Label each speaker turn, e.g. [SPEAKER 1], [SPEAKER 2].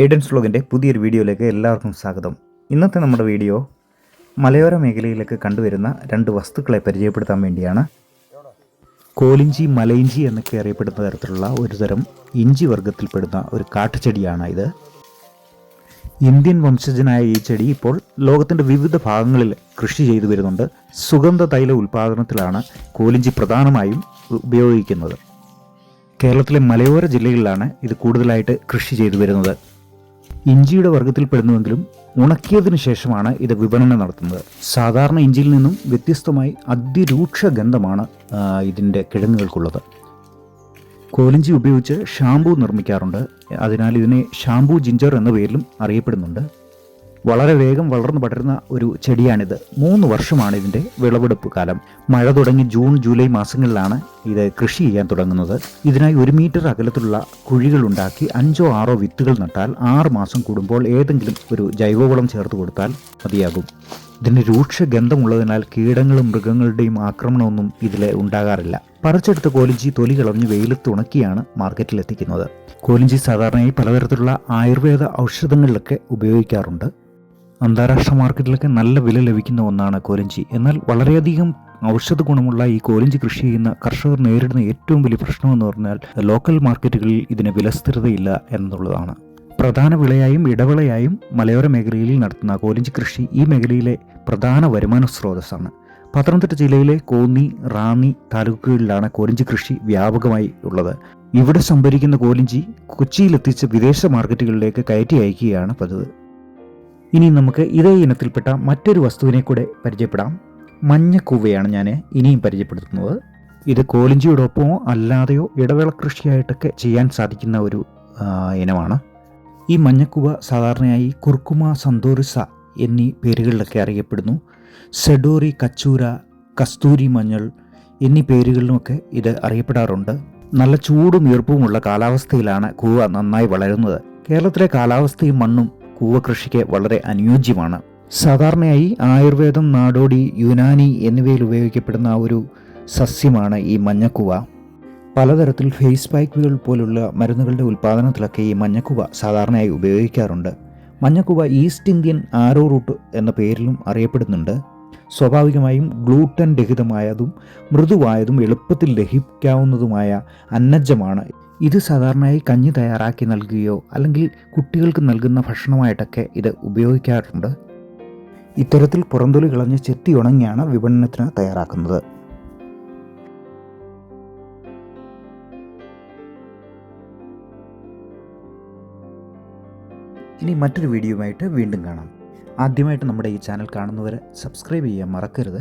[SPEAKER 1] എയ്ഡൻസ് വ്ളോഗിന്റെ പുതിയൊരു വീഡിയോയിലേക്ക് എല്ലാവർക്കും സ്വാഗതം. ഇന്നത്തെ നമ്മുടെ വീഡിയോ മലയോര മേഖലയിലേക്ക് കണ്ടുവരുന്ന രണ്ട് വസ്തുക്കളെ പരിചയപ്പെടുത്താൻ വേണ്ടിയാണ്. കോലിഞ്ചി മലയിഞ്ചി എന്നൊക്കെ അറിയപ്പെടുന്ന തരത്തിലുള്ള ഒരു തരം ഇഞ്ചി വർഗത്തിൽപ്പെടുന്ന ഒരു കാട്ടുചെടിയാണ് ഇത്. ഇന്ത്യൻ വംശജനായ ഈ ചെടി ഇപ്പോൾ ലോകത്തിന്റെ വിവിധ ഭാഗങ്ങളിൽ കൃഷി ചെയ്തു വരുന്നുണ്ട്. സുഗന്ധ തൈല ഉൽപ്പാദനത്തിലാണ് കോലിഞ്ചി പ്രധാനമായും ഉപയോഗിക്കുന്നത്. കേരളത്തിലെ മലയോര ജില്ലകളിലാണ് ഇത് കൂടുതലായിട്ട് കൃഷി ചെയ്തു വരുന്നത്. ഇഞ്ചിയുടെ വർഗത്തിൽപ്പെടുന്നുവെങ്കിലും ഉണക്കിയതിനു ശേഷമാണ് ഇത് വിപണനം നടത്തുന്നത്. സാധാരണ ഇഞ്ചിയിൽ നിന്നും വ്യത്യസ്തമായി അതിരൂക്ഷ ഗന്ധമാണ് ഇതിന്റെ കിഴങ്ങുകൾക്കുള്ളത്. കോലിഞ്ചി ഉപയോഗിച്ച് ഷാംപൂ നിർമ്മിക്കാറുണ്ട്. അതിനാൽ ഇതിനെ ഷാംപൂ ജിഞ്ചർ എന്ന പേരിലും അറിയപ്പെടുന്നുണ്ട്. വളരെ വേഗം വളർന്നു പടരുന്ന ഒരു ചെടിയാണിത്. മൂന്ന് വർഷമാണ് ഇതിന്റെ വിളവെടുപ്പ് കാലം. മഴ തുടങ്ങി ജൂൺ ജൂലൈ മാസങ്ങളിലാണ് ഇത് കൃഷി ചെയ്യാൻ തുടങ്ങുന്നത്. ഇതിനായി ഒരു മീറ്റർ അകലത്തിലുള്ള കുഴികൾ ഉണ്ടാക്കി അഞ്ചോ ആറോ വിത്തുകൾ നട്ടാൽ ആറ് മാസം കൂടുമ്പോൾ ഏതെങ്കിലും ഒരു ജൈവവളം ചേർത്ത് കൊടുത്താൽ മതിയാകും. ഇതിന് രൂക്ഷ ഗന്ധമുള്ളതിനാൽ കീടങ്ങളും മൃഗങ്ങളുടെയും ആക്രമണമൊന്നും ഇതിൽ ഉണ്ടാകാറില്ല. പറിച്ചെടുത്ത കോലിഞ്ചി തൊലി കളഞ്ഞ് വെയിലത്ത് ഉണക്കിയാണ് മാർക്കറ്റിൽ എത്തിക്കുന്നത് കോലിഞ്ചി സാധാരണയായി പലതരത്തിലുള്ള ആയുർവേദ ഔഷധങ്ങളിലൊക്കെ ഉപയോഗിക്കാറുണ്ട്. അന്താരാഷ്ട്ര മാർക്കറ്റിലൊക്കെ നല്ല വില ലഭിക്കുന്ന ഒന്നാണ് കോരഞ്ചി. എന്നാൽ വളരെയധികം ഔഷധ ഗുണമുള്ള ഈ കോരഞ്ചി കൃഷി ചെയ്യുന്ന കർഷകർ നേരിടുന്ന ഏറ്റവും വലിയ പ്രശ്നമെന്ന് പറഞ്ഞാൽ ലോക്കൽ മാർക്കറ്റുകളിൽ ഇതിന് വിലസ്ഥിരതയില്ല എന്നുള്ളതാണ്. പ്രധാന വിളയായും ഇടവിളയായും മലയോര മേഖലയിൽ നടത്തുന്ന കോരഞ്ചി കൃഷി ഈ മേഖലയിലെ പ്രധാന വരുമാന സ്രോതസ്സാണ്. പത്തനംതിട്ട ജില്ലയിലെ കോന്നി റാന്നി താലൂക്കുകളിലാണ് കോരഞ്ചി കൃഷി വ്യാപകമായി ഉള്ളത്. ഇവിടെ സംഭരിക്കുന്ന കോലിഞ്ചി കൊച്ചിയിലെത്തിച്ച് വിദേശ മാർക്കറ്റുകളിലേക്ക് കയറ്റി അയക്കുകയാണ് പതിവ്. ഇനി നമുക്ക് ഇതേ ഇനത്തിൽപ്പെട്ട മറ്റൊരു വസ്തുവിനെ കൂടെ പരിചയപ്പെടാം. മഞ്ഞക്കൂവയാണ് ഞാൻ ഇനിയും പരിചയപ്പെടുത്തുന്നത്. ഇത് കോലിഞ്ചിയോടൊപ്പമോ അല്ലാതെയോ ഇടവേള കൃഷിയായിട്ടൊക്കെ ചെയ്യാൻ സാധിക്കുന്ന ഒരു ഇനമാണ്. ഈ മഞ്ഞക്കുവ സാധാരണയായി കുർക്കുമ സന്തോറിസ എന്നീ പേരുകളിലൊക്കെ അറിയപ്പെടുന്നു. സെഡോറി കച്ചൂര കസ്തൂരി മഞ്ഞൾ എന്നീ പേരുകളിലുമൊക്കെ ഇത് അറിയപ്പെടാറുണ്ട്. നല്ല ചൂടും ഈർപ്പവുമുള്ള കാലാവസ്ഥയിലാണ് കൂവ നന്നായി വളരുന്നത്. കേരളത്തിലെ കാലാവസ്ഥയും മണ്ണും കൂവ കൃഷിക്ക് വളരെ അനുയോജ്യമാണ്. സാധാരണയായി ആയുർവേദം നാടോടി യുനാനി എന്നിവയിൽ ഉപയോഗിക്കപ്പെടുന്ന ഒരു സസ്യമാണ് ഈ മഞ്ഞക്കുവ. പലതരത്തിൽ ഫേസ് പാക്കുകൾ പോലുള്ള മരുന്നുകളുടെ ഉൽപ്പാദനത്തിലൊക്കെ ഈ മഞ്ഞക്കുവ സാധാരണയായി ഉപയോഗിക്കാറുണ്ട്. മഞ്ഞക്കുവ ഈസ്റ്റ് ഇന്ത്യൻ ആരോ റൂട്ട് എന്ന പേരിലും അറിയപ്പെടുന്നുണ്ട്. സ്വാഭാവികമായും ഗ്ലൂട്ടൻ രഹിതമായതും മൃദുവായതും എളുപ്പത്തിൽ ദഹിക്കാവുന്നതുമായ അന്നജമാണ്. ഇത് സാധാരണയായി കഞ്ഞി തയ്യാറാക്കി നൽകുകയോ അല്ലെങ്കിൽ കുട്ടികൾക്ക് നൽകുന്ന ഭക്ഷണമായിട്ടൊക്കെ ഇത് ഉപയോഗിക്കാറുണ്ട്. ഇത്തരത്തിൽ പുറന്തൊലി കളഞ്ഞ് ചെത്തി ഉണങ്ങിയാണ് വിപണനത്തിന് തയ്യാറാക്കുന്നത്. ഇനി മറ്റൊരു വീഡിയോയുമായിട്ട് വീണ്ടും കാണാം. ആദ്യമായിട്ട് നമ്മുടെ ഈ ചാനൽ കാണുന്നവരെ സബ്സ്ക്രൈബ് ചെയ്യാൻ മറക്കരുത്.